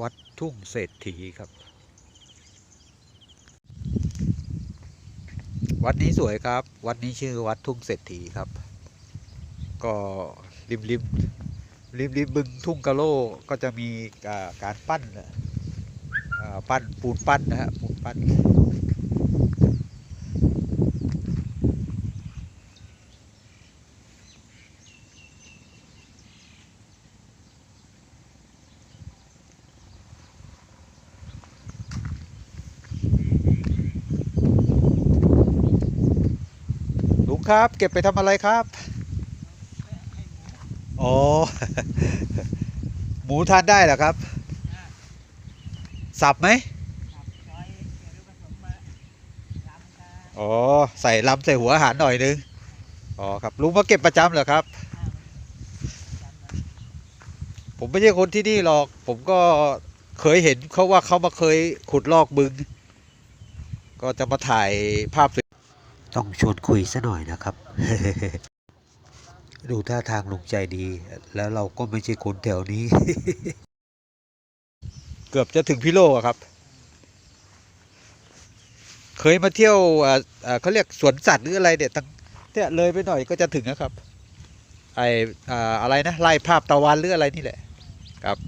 วัดทุ่งเศรษฐีครับ วัดนี้สวยครับ วัดนี้ชื่อวัดทุ่งเศรษฐีครับ ก็ริมริมริมริมบึงทุ่งกะโลก็จะมีการปั้นปั้นปูนปั้นนะฮะปูนปั้น ครับ เก็บไปทำอะไรครับ อ๋อ หมูทานได้เหรอครับ สับไหมอ๋อ ใส่ลำใส่หัวอาหารหน่อยนึง อ๋อครับลุงมาเก็บประจำเหรอครับ ผมไม่ใช่คนที่นี่หรอก ผมก็เคยเห็นเขาว่าเขามาเคยขุดลอกบึง ก็จะมาถ่ายภาพสวย ต้องชวนคุยซะหน่อยนะครับ ดูท่าทางลงใจดี แล้วเราก็ไม่ใช่คนแถวนี้ เกือบจะถึงพิโลกอะครับ เคยมาเที่ยวเขาเรียกสวนสัตว์หรืออะไรเนี่ยตั้งเนี่ยเลยไปหน่อยก็จะถึงนะครับ ไออ่าอะไรนะไล่ภาพตะวันหรืออะไรนี่แหละ ครับ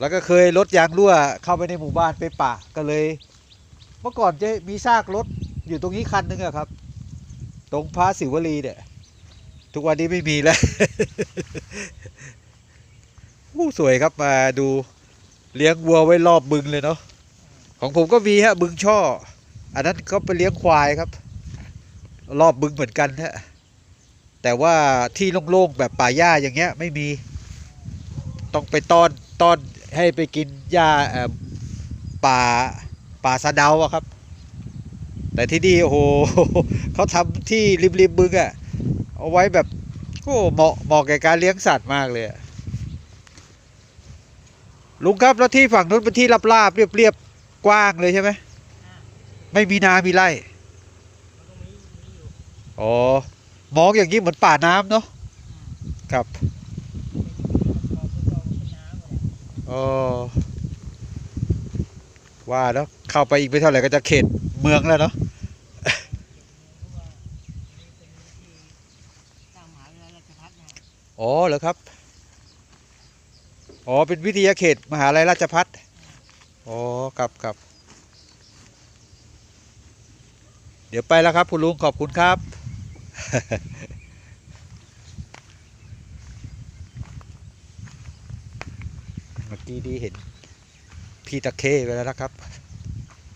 แล้วก็เคยรถยางรั่วเข้าไปในหมู่บ้านไปป่าก็เลย เมื่อก่อนจะมีซากรถ อยู่ตรงนี้คันนึงอะครับ ตรงพระศิวลีเนี่ย ทุกวันนี้ไม่มีแล้วผู้สวยครับมาดูเลี้ยงวัวไว้รอบบึงเลยเนาะของผมก็มีฮะบึงช่อ อันนั้นก็ไปเลี้ยงควายครับ รอบบึงเหมือนกันฮะแต่ว่าที่โล่งๆแบบป่าหญ้าอย่างเงี้ยไม่มี ต้องไปต้อนต้อนให้ไปกินหญ้าป่าป่าสะเดาอะครับ แต่ที่นี่โอ้โหเขาทำที่ริมริมๆบึงอะเอาไว้แบบโอ้เหมาะเหมาะแก่การเลี้ยงสัตว์มากเลยอะลุงครับแล้วที่ฝั่งนู้นเป็นที่ราบๆเรียบๆกว้างเลยใช่ไหมไม่มีนา มีไร่อ๋อมองอย่างนี้เหมือนป่าน้ำเนาะครับอ๋อว่าแล้วเข้าไปอีกไม่เท่าไหร่ก็จะเขตเมืองแล้วเนาะ อ๋อเหรอครับ อ๋อ เป็นวิทยาเขตมหาลัยราชพัฒอ๋อครับครับเดี๋ยวไปแล้วครับ คุณลุงขอบคุณครับ เมื่อกี้ดีเห็นพี่ตะเข้ไปแล้วนะครับ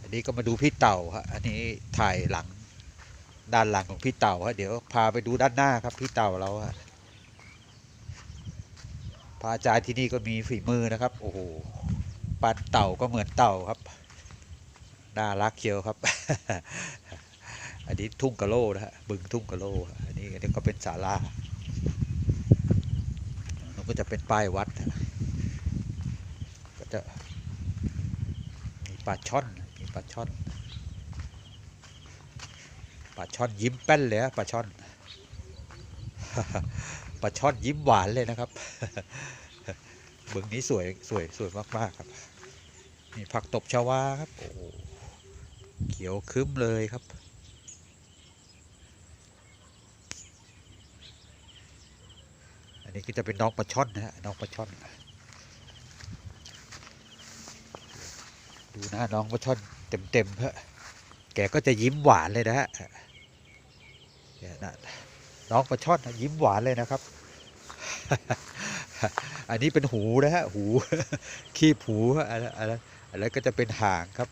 อันนี้ก็มาดูพี่เต่าฮะ อันนี้ถ่ายหลังด้านหลังของพี่เต่าฮะ เดี๋ยวพาไปดูด้านหน้าครับพี่เต่าเราฮะ พระอาจารย์ที่นี่ก็มีฝีมือนะครับ โอ้โหปั้นเต่าก็เหมือนเต่าครับ น่ารักเชียวครับ อันนี้ทุ่งกะโลนะฮะบึงทุ่งกะโล อันนี้อันนี้ก็เป็นศาลามันก็จะเป็นป้ายวัด ก็จะมีปลาช่อน มีปลาช่อนปลาช่อนยิ้มแป้นเลยฮะปลาช่อน ปลาช่อนยิ้มหวานเลยนะครับบึงนี้สวยสวยสวยมากๆครับมีผักตบชาวาครับโอ้โหเขียวคึ้มเลยครับ อันนี้ก็จะเป็นน้องปลาช่อนนะฮะน้องปลาช่อนดูหน้าน้องปลาช่อนเต็มๆฮะแกก็จะยิ้มหวานเลยนะฮะเนี่ยนะ น้องปลาช่อนยิ้มหวานเลยนะครับ อันนี้เป็นหูนะฮะ หูขี้หูอะไรอันนั้นอันนั้นก็จะเป็นหางครับ